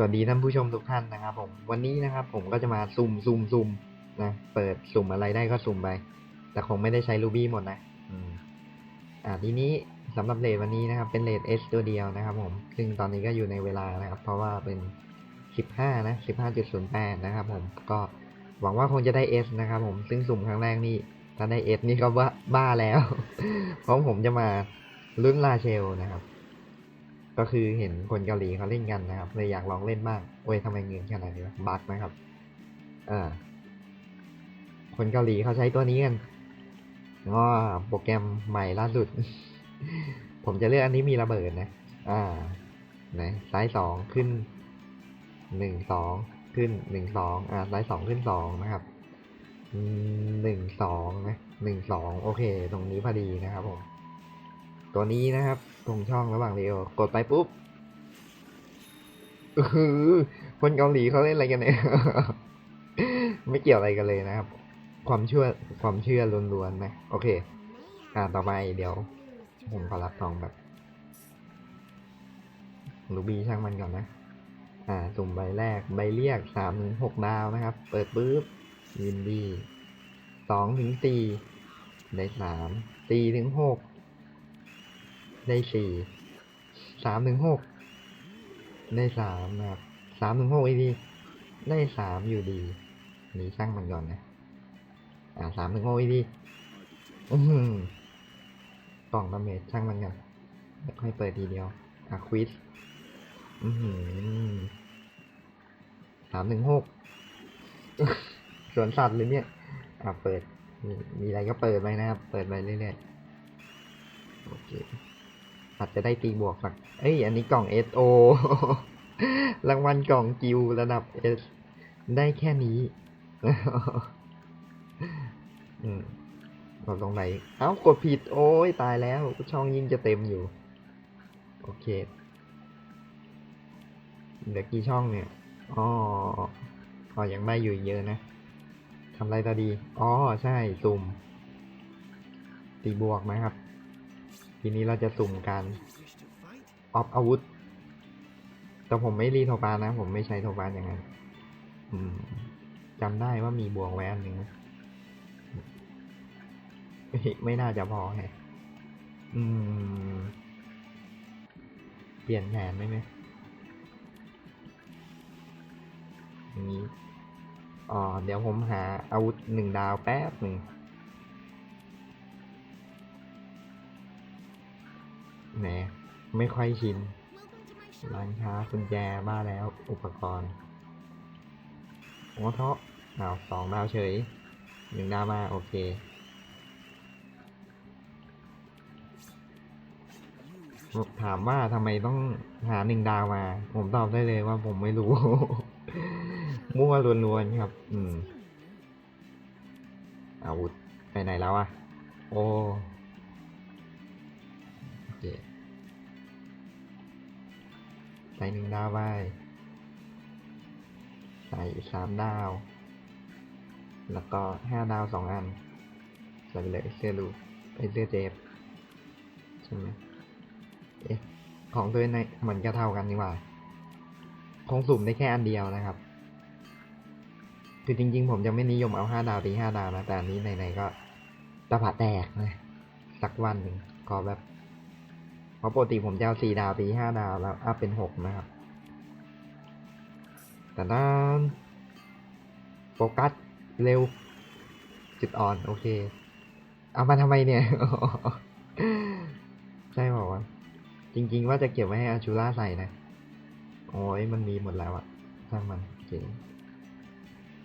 สวัสดีท่านผู้ชมทุกท่านนะครับ ผมวันนี้นะครับ ผมก็จะมาซุ่มซุ่มซุ่มนะเปิดสุ่มอะไรได้ก็สุ่มไป แต่คงไม่ได้ใช้รูบี้หมดนะอ่าทีนี้สำหรับเลทวันนี้นะครับ เป็นเลท S ตัวเดียวนะครับ ผมซึ่งตอนนี้ก็อยู่ในเวลานะครับ เพราะว่าเป็น15นะ15.08นะครับ ผมก็หวังว่าคงจะได้ S นะครับ ผมซึ่งสุ่มครั้งแรกนี่ถ้าได้ S นี่ก็บ้าบ้าแล้ว เพราะผมจะมาลุ้นลาเชลนะครับ ก็คือเห็นคนเกาหลีเขาเล่นกันนะครับเลยอยากลองเล่นบ้างโอ้ยทำไมเงินขนาดนี้วะบั๊กนะครับอ่าคนเกาหลีเขาใช้ตัวนี้กันก็โปรแกรมใหม่ล่าสุด ผมจะเลือกอันนี้มีระเบิดนะ อ่าไหนซ้ายสองขึ้นหนึ่งสองขึ้นหนึ่งสองอ่าซ้ายสองขึ้นสองนะครับหนึ่งสองนะหนึ่งสองโอเค ตรงนี้พอดีนะครับผม ตัวนี้นะครับ ตรงช่องระหว่างเรียวกดไปปุ๊บอื้อคนเกาหลีเขาเล่นอะไรกันเนี่ยไม่เกี่ยวอะไรกันเลยนะครับ ความเชื่อความเชื่อล้วนๆนะโอเค อ่าต่อไปเดี๋ยว ผมขอรับทองแบบลูบี้ช่างมันก่อนนะ อ่าสุ่มใบแรกใบเรียกสามถึงหกดาวนะครับ เปิดปุ๊บยินดีสองถึงสี่ได้สามสี่ถึงหก ได้สี่สามถึงหกได้สามนะครับสามถึงหกอีกทีได้สามอยู่ดีนี่ช่างมันก่อนนะ อ่าสามถึงหกอีกทีอือหือกล่องดาเมจช่างมันก่อนแล้วค่อยเปิดทีเดียวอะควิสอือหือสามถึงหกสวนสัตว์เลยเนี่ย อะเปิด มีมีอะไรก็เปิดไปนะครับ เปิดไปเรื่อยๆโอเค อาจจะได้ตีบวกสักเอ้ย อันนี้กล่อง SO รางวัลกล่องกิวระดับ S ได้แค่นี้อืมกดตรงไหน เอ้ากดผิด โอ้ยตายแล้ว ช่องยิ่งจะเต็มอยู่ โอเคเหลือกี่ช่องเนี่ย อ๋ออ๋อยังไม่อยู่เยอะนะทำไรต่อดี อ๋อ ใช่ สุ่มตีบวกนะครับ ทีนี้เราจะสุ่มการออฟอาวุธ แต่ผมไม่รีโทบานนะ ผมไม่ใช้โทบานอย่างนั้นจำได้ว่ามีบวกไว้อันหนึ่งไม่น่าจะพอแฮะเปลี่ยนแผนได้ไหมอย่างนี้อ๋อเดี๋ยวผมหาอาวุธหนึ่งดาวแป๊บหนึ่ง แหมไม่ค่อยชินร้านค้ากุญแจบ้าแล้วอุปกรณ์โอ้เทาะอ้าวสองดาวเฉยหนึ่งดาวมาโอเคถามว่าทำไมต้องหาหนึ่งดาวมา ผมตอบได้เลยว่าผมไม่รู้ มั่วล้วนๆครับ อืมอาวุธไปไหนแล้วอะโอ้โอเค ใส่หนึ่งดาวไป ใส่สามดาว แล้วก็ห้าดาวสองอัน ใส่ไปเลยเสื้อลูไอเสื้อเจฟใช่ไหมเอ๊ะของตัวในเหมือนจะเท่ากันนี่หว่าคงสุ่มได้แค่อันเดียวนะครับ คือจริง ๆ ผมจะไม่นิยมเอาห้าดาวตีห้าดาวนะ แต่อันนี้ไหนๆก็ตะผะแตกนะ สักวันหนึ่งขอแบบ เพราะปกติผมจะเอาสี่ดาวตีห้าดาวแล้วอัพเป็นหกนะครับแต่ด้านโฟกัสเร็ว จุดอ่อน โอเค เอามาทำไมเนี่ย ใช่บอกว่าวะจริง ๆ ว่าจะเก็บไว้ให้อาชูล่าใส่นะ โอ้ยมันมีหมดแล้วอะช่างมันโอเค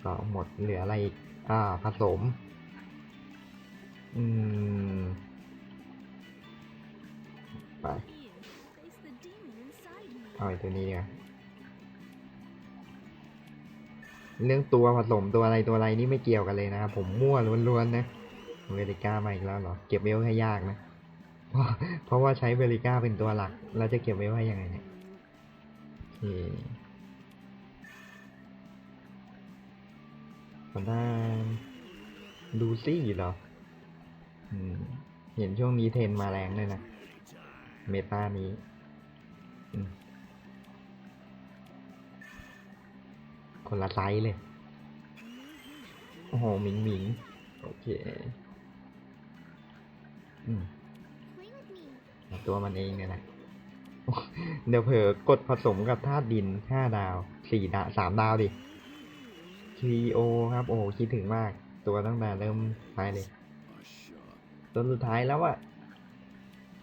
ก็หมดเหลืออะไรอีก อ่า ผสม อืม ไปเอาไอ้ตัวนี้เนี่ยเรื่องตัวผสมตัวอะไรตัวอะไรนี่ไม่เกี่ยวกันเลยนะครับผมมั่วล้วนๆนะเวริก้ามาอีกแล้วเหรอเก็บเวลให้ยากนะเพราะเพราะว่าใช้เวริก้าเป็นตัวหลัก เราจะเก็บเวลให้ยังไงเนี่ยโอเคขอด้านดูซี่เหรอเห็นช่วงนี้เทรนมาแรงเลยนะ เมตานี้คนละไซส์เลย โอ้โหหมิงหมิงโอเคอืมตัวมันเองเนี่ยแหละเดี๋ยวเผลอกดผสมกับธาตุดินห้าดาวสี่ดาวสามดาวดิ TO ครับโอ้คิดถึงมาก ตัวตั้งแต่เริ่มไปเลย ตัวสุดท้ายแล้วอะ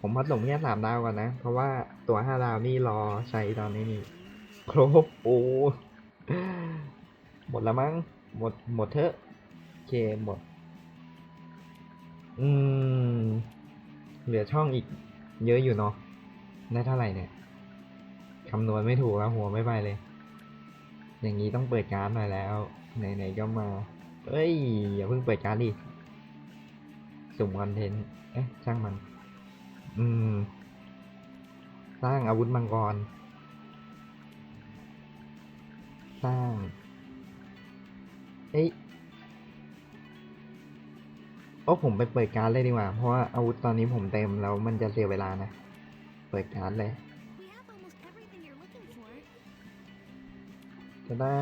ผมผสมแค่สามดาวก่อนนะ เพราะว่าตัวห้าดาวนี่รอใช้ตอนนี้นี่ครบโอ้หมดล้วมั้ง หมดหมดเถอะโอเคหมด อืม เหลือช่องอีก เยอะอยู่เนาะได้เท่าไหร่เนี่ยคำนวณไม่ถูกแล้วหัวไม่ไปเลย อย่างนี้ต้องเปิดการ์ดหน่อยแล้ว ไหนๆก็มา เอ้ย อย่าเพิ่งเปิดการ์ดดิสุ่มคอนเทนต์ เอ๊ะ ช่างมัน อืม สร้างอาวุธมังกร สร้าง เอ้ยโอ้ผมไปเปิดการ์ดเลยดีกว่า เพราะว่าอาวุธตอนนี้ผมเต็มแล้วมันจะเสียเวลานะ เปิดการ์ดเลย We have almost everything you're looking for. จะได้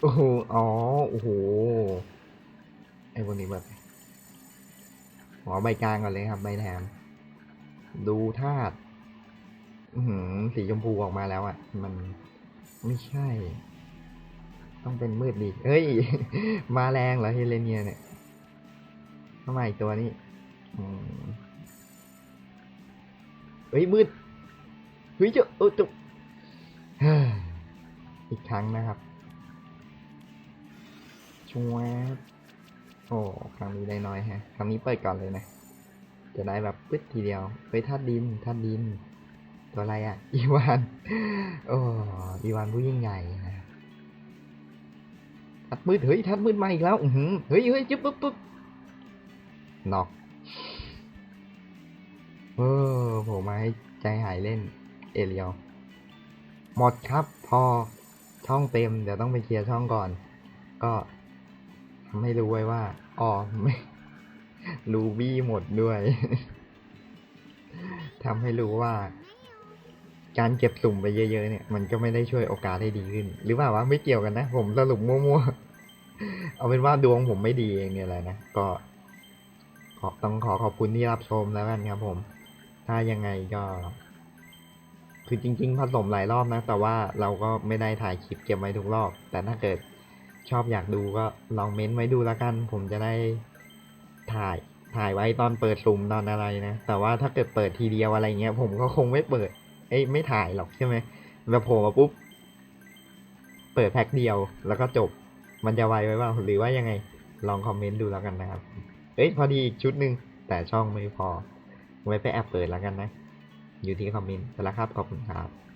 โอ้โห อ๋อ โอ้โห ไอ้พวกนี้แบบขอใบกลางก่อนเลยครับ ใบแถม ดูธาตุสีชมพูออกมาแล้วอะ่ะ มันไม่ใช่ ต้องเป็นมืดดีเฮ้ย มาแรงเหรอเฮเลเนียเนี่ยทำไมตัวนี้เฮ้ยมืดเฮ้ยเจ้าเออจุกอีกครั้งนะครับชวโอ้ครั้งนี้ได้น้อยฮะครั้งนี้เปิดก่อนเลยนะ จะได้แบบปึ๊ดทีเดียวไปทัดดินทัดดิน ตัวอะไรอะ อีวานโอ้อีวานผู้ยิ่งใหญ่นะทัดมืดเฮ้ยทัดมืดมาอีกแล้วอือเฮ้ยเฮ้ยจิ๊บปุ๊บปุ๊บนอกเออผมมาให้ใจหายเล่น เอเรียวหมดครับพอช่องเต็ม เดี๋ยวต้องไปเคลียร์ช่องก่อน ก็ทำให้รู้ไว้ว่าอ๋อไม่ รูบี้หมดด้วยทำให้รู้ว่า การเก็บสุ่มไปเยอะๆเนี่ย มันก็ไม่ได้ช่วยโอกาสให้ดีขึ้น หรือเปล่าวะไม่เกี่ยวกันนะ ผมสรุปมั่วๆ เอาเป็นว่าดวงผมไม่ดีเองเนี่ยแหละนะ ก็ขอต้องขอขอบคุณที่รับชมแล้วกันครับผม ถ้ายังไงก็ คือจริง ๆ ผสมหลายรอบนะ แต่ว่าเราก็ไม่ได้ถ่ายคลิปเก็บไว้ทุกรอบ แต่ถ้าเกิดชอบอยากดูก็ลองเม้นไว้ดูแล้วกัน ผมจะได้ ถ่ายถ่ายไว้ตอนเปิดซุ่มตอนอะไรนะ แต่ว่าถ้าเกิดเปิดทีเดียวอะไรเงี้ย ผมก็คงไม่เปิด เอ้ยไม่ถ่ายหรอกใช่ไหมแบบโผล่มาปุ๊บ เปิดแพ็คเดียวแล้วก็จบ มันจะไวไว้บ้างหรือว่ายังไง ลองคอมเมนต์ดูแล้วกันนะครับ เอ้ยพอดีอีกชุดหนึ่งแต่ช่องไม่พอ ไว้ไปแอบเปิดแล้วกันนะ อยู่ที่คอมเมนต์ไปแล้วครับขอบคุณครับ